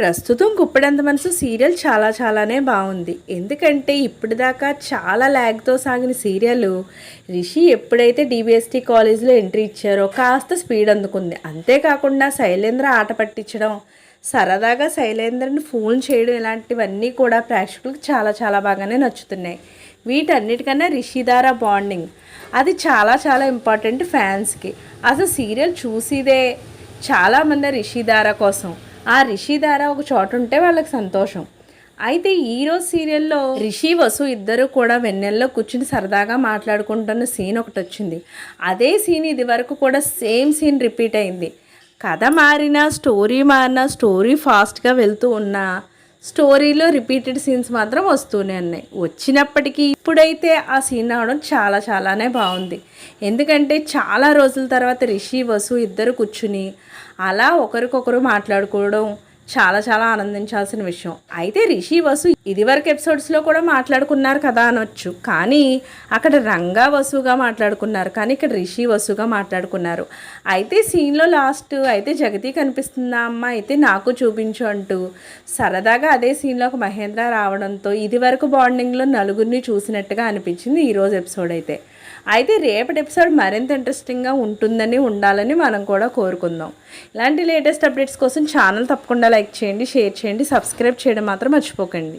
ప్రస్తుతం కుప్పడంత మనసు సీరియల్ చాలా చాలానే బాగుంది. ఎందుకంటే ఇప్పటిదాకా చాలా ల్యాగ్తో సాగిన సీరియల్ రిషి ఎప్పుడైతే డిబిఎస్టీ కాలేజ్లో ఎంట్రీ ఇచ్చారో కాస్త స్పీడ్ అందుకుంది. అంతేకాకుండా శైలేంద్ర ఆట పట్టించడం సరదాగా శైలేంద్రని ఫోన్ చేయడం ఇలాంటివన్నీ కూడా ప్రేక్షకులకు చాలా చాలా బాగానే నచ్చుతున్నాయి. వీటన్నిటికన్నా రిషిధార బాండింగ్. అది చాలా చాలా ఇంపార్టెంట్ ఫ్యాన్స్కి. అసలు సీరియల్ చూసిదే చాలామంది రిషిదారా కోసం. ఆ రిషి దార ఒక చోట ఉంటే వాళ్ళకి సంతోషం. అయితే ఈరోజు సీరియల్లో రిషి వసు ఇద్దరు కూడా వెన్నెల్లో కూర్చుని సరదాగా మాట్లాడుకుంటున్న సీన్ ఒకటి వచ్చింది. అదే సీన్ ఇది వరకు కూడా సేమ్ సీన్ రిపీట్ అయింది. కథ మారినా స్టోరీ మారినా స్టోరీ ఫాస్ట్గా వెళ్తూ ఉన్నా స్టోరీలో రిపీటెడ్ సీన్స్ మాత్రం వస్తూనే ఉన్నాయి. వచ్చినప్పటికీ ఇప్పుడైతే ఆ సీన్ అవడం చాలా చాలానే బాగుంది. ఎందుకంటే చాలా రోజుల తర్వాత రిషి వసు ఇద్దరు కూర్చుని అలా ఒకరికొకరు మాట్లాడుకోవడం చాలా చాలా ఆనందించాల్సిన విషయం. అయితే రిషి వసు ఇదివరకు ఎపిసోడ్స్లో కూడా మాట్లాడుకున్నారు కదా అనొచ్చు. కానీ అక్కడ రంగా వసుగా మాట్లాడుకున్నారు. కానీ ఇక్కడ రిషి వసుగా మాట్లాడుకున్నారు. అయితే సీన్లో లాస్ట్ అయితే జగతి కనిపిస్తుందా అమ్మ? అయితే నాకు చూపించు అంటూ సరదాగా అదే సీన్లో ఒక మహేంద్ర రావడంతో ఇదివరకు బాండింగ్లో నలుగురిని చూసినట్టుగా అనిపించింది ఈరోజు ఎపిసోడ్ అయితే. అయితే రేపటి ఎపిసోడ్ మరింత ఇంట్రెస్టింగ్గా ఉంటుందని ఉండాలని మనం కూడా కోరుకుందాం. ఇలాంటి లేటెస్ట్ అప్డేట్స్ కోసం ఛానల్ తప్పకుండా లైక్ చేయండి షేర్ చేయండి సబ్స్క్రైబ్ చేయడం మాత్రం మర్చిపోకండి.